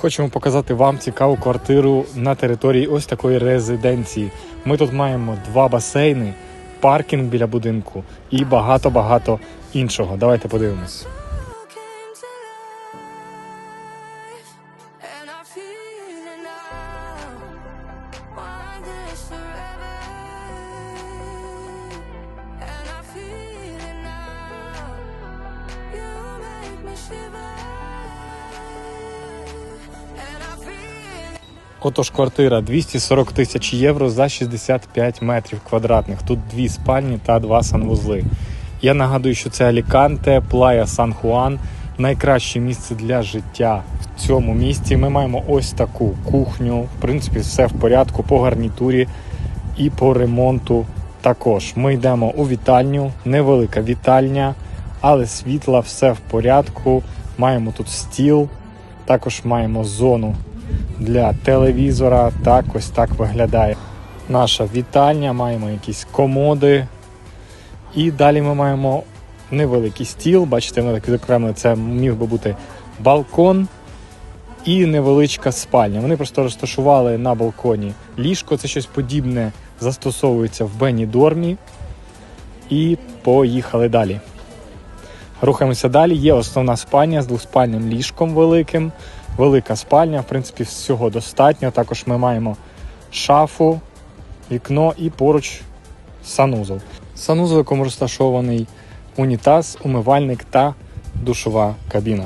Хочемо показати вам цікаву квартиру на території ось такої резиденції. Ми тут маємо два басейни, паркінг біля будинку і багато-багато іншого. Давайте подивимось. came Отож, квартира 240 тисяч євро за 65 метрів квадратних. Тут дві спальні та два санвузли. Я нагадую, що це Аліканте, Плая Сан Хуан. Найкраще місце для життя в цьому місті. Ми маємо ось таку кухню. В принципі, все в порядку по гарнітурі і по ремонту. Також ми йдемо у вітальню, невелика вітальня, але світла, все в порядку. Маємо тут стіл, також маємо зону для телевізора. Так ось так виглядає наша вітальня. Маємо якісь комоди. І далі ми маємо невеликий стіл. Бачите, ми так відокремили, це міг би бути балкон і невеличка спальня. Вони просто розташували на балконі ліжко. Це щось подібне застосовується в Бені Дормі. І поїхали далі. Рухаємося далі. Є основна спальня з двоспальним ліжком великим. Велика спальня, в принципі, всього достатньо. Також ми маємо шафу, вікно і поруч санузел. Санузол, в якому розташований унітаз, умивальник та душова кабіна.